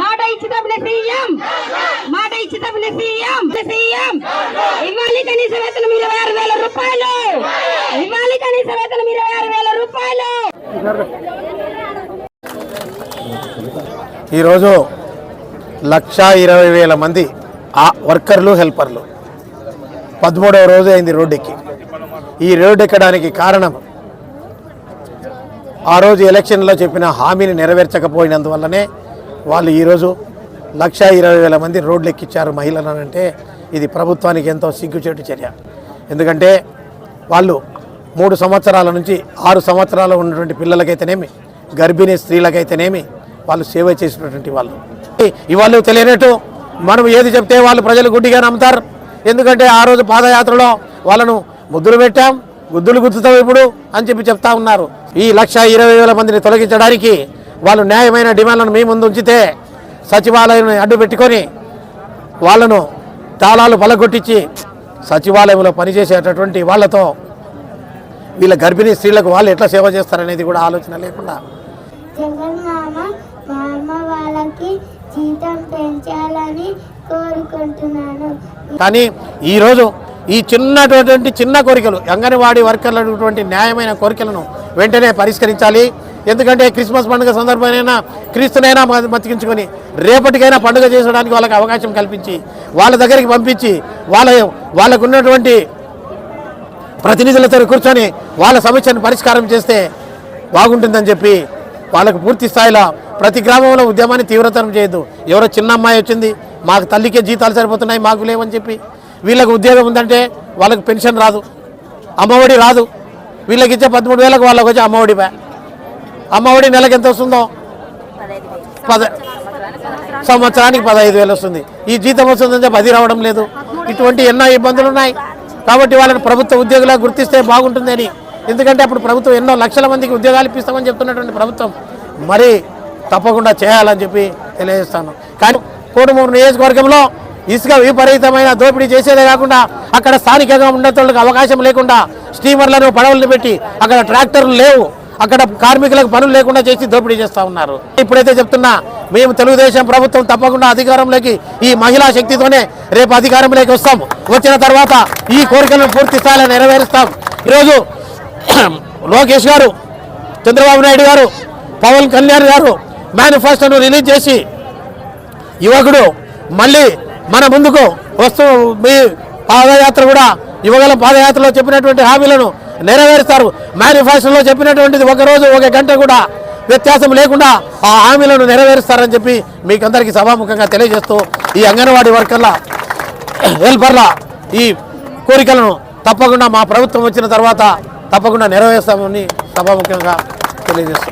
మాట ఇచ్చినప్పుడు సీఎం! మాట ఇచ్చినప్పుడు సీఎం! సీఎం! ఇవ్వాలి కనీస వేతనం ఇరవై ఆరు వేల రూపాయలు! ఇవ్వాలి కనీస వేతనం ఇరవై ఆరు వేల రూపాయలు! ఈరోజు లక్ష ఇరవై వేల మంది ఆ వర్కర్లు హెల్పర్లు. పదమూడవ రోజు అయింది రోడ్డెక్కి. ఈ రోడ్డు ఎక్కడానికి కారణం ఆ రోజు ఎలక్షన్లో చెప్పిన హామీని నెరవేర్చకపోయినందువల్లనే వాళ్ళు ఈరోజు లక్ష ఇరవై వేల మంది రోడ్లు ఎక్కించారు మహిళలు అంటే ఇది ప్రభుత్వానికి ఎంతో సిగ్గుచేటు చర్య. ఎందుకంటే వాళ్ళు మూడు సంవత్సరాల నుంచి ఆరు సంవత్సరాలు ఉన్నటువంటి పిల్లలకైతేనేమి గర్భిణీ స్త్రీలకైతేనేమి వాళ్ళు సేవ చేసినటువంటి వాళ్ళు. ఇవాళ తెలియనట్టు మనం ఏది చెప్తే వాళ్ళు ప్రజలు గుడ్డిగా నమ్ముతారు. ఎందుకంటే ఆ రోజు పాదయాత్రలో వాళ్ళను ముద్దులు పెట్టాం గుద్దులు గుద్దుతాం ఇప్పుడు అని చెప్పి చెప్తా ఉన్నారు. ఈ లక్ష ఇరవై వేల మందిని తొలగించడానికి వాళ్ళు న్యాయమైన డిమాండ్లను మీ ముందు ఉంచితే సచివాలయం అడ్డు పెట్టుకొని వాళ్ళను తాళాలు పలగొట్టించి సచివాలయంలో పనిచేసేటటువంటి వాళ్ళతో వీళ్ళ గర్భిణీ స్త్రీలకు వాళ్ళు ఎట్లా సేవ చేస్తారనేది కూడా ఆలోచన లేకుండా. కానీ ఈరోజు ఈ చిన్నటువంటి చిన్న కోరికలు అంగన్వాడీ వర్కర్లు న్యాయమైన కోరికలను వెంటనే పరిష్కరించాలి. ఎందుకంటే క్రిస్మస్ పండుగ సందర్భమైనా క్రీస్తునైనా మ- మతికించుకొని రేపటికైనా పండుగ చేసుకోవడానికి వాళ్ళకి అవకాశం కల్పించి వాళ్ళ దగ్గరికి పంపించి వాళ్ళ వాళ్ళకు ఉన్నటువంటి ప్రతినిధులతో కూర్చొని వాళ్ళ సమస్యను పరిష్కారం చేస్తే బాగుంటుందని చెప్పి వాళ్ళకు పూర్తి స్థాయిలో ప్రతి గ్రామంలో ఉద్యమాన్ని తీవ్రతరం చేయొద్దు. ఎవరో చిన్న అమ్మాయి వచ్చింది మాకు తల్లికే జీతాలు సరిపోతున్నాయి మాకు లేవని చెప్పి వీళ్ళకు ఉద్యోగం ఉందంటే వాళ్ళకు పెన్షన్ రాదు అమ్మఒడి రాదు. వీళ్ళకి ఇచ్చే పదమూడు వేలకు వాళ్ళకి వచ్చే అమ్మఒడి అమ్మఒడి నెలకు ఎంత వస్తుందో? పద సంవత్సరానికి పదహైదు వేలు వస్తుంది. ఈ జీతం వస్తుందంటే పది అది రావడం లేదు. ఇటువంటి ఎన్నో ఇబ్బందులు ఉన్నాయి. కాబట్టి వాళ్ళని ప్రభుత్వ ఉద్యోగులా గుర్తిస్తే బాగుంటుందని ఎందుకంటే అప్పుడు ప్రభుత్వం ఎన్నో లక్షల మందికి ఉద్యోగాలు ఇప్పిస్తామని చెప్తున్నటువంటి ప్రభుత్వం. మరి తప్పకుండా చేయాలని చెప్పి తెలియజేస్తాను. కానీ కోడుమూరు నియోజకవర్గంలో ఇసుక విపరీతమైన దోపిడీ చేసేదే కాకుండా అక్కడ స్థానికంగా ఉండేటోళ్ళకి అవకాశం లేకుండా స్టీమర్లను పడవలను పెట్టి అక్కడ ట్రాక్టర్లు లేవు. అక్కడ కార్మికులకు పనులు లేకుండా చేసి దోపిడీ చేస్తూ ఉన్నారు. ఇప్పుడైతే చెప్తున్నా మేము తెలుగుదేశం ప్రభుత్వం తప్పకుండా అధికారంలోకి ఈ మహిళా శక్తితోనే రేపు అధికారంలోకి వస్తాం. వచ్చిన తర్వాత ఈ కోరికలను పూర్తి స్థాయిలో నెరవేరుస్తాం. ఈరోజు లోకేష్ గారు చంద్రబాబు నాయుడు గారు పవన్ కళ్యాణ్ గారు మేనిఫెస్టోను రిలీజ్ చేసి యువకుడు మళ్ళీ మన ముందుకు వస్తూ మీ పాదయాత్ర కూడా యువగల పాదయాత్రలో చెప్పినటువంటి హామీలను నెరవేరుస్తారు. మేనిఫెస్టోలో చెప్పినటువంటిది ఒకరోజు ఒక గంట కూడా వ్యత్యాసం లేకుండా ఆ హామీలను నెరవేరుస్తారని చెప్పి మీకు అందరికీ సభాముఖంగా తెలియజేస్తూ ఈ అంగన్వాడీ వర్కర్ల హెల్పర్ల ఈ కోరికలను తప్పకుండా మా ప్రభుత్వం వచ్చిన తర్వాత తప్పకుండా నెరవేరుస్తామని సభాముఖంగా తెలియజేస్తాం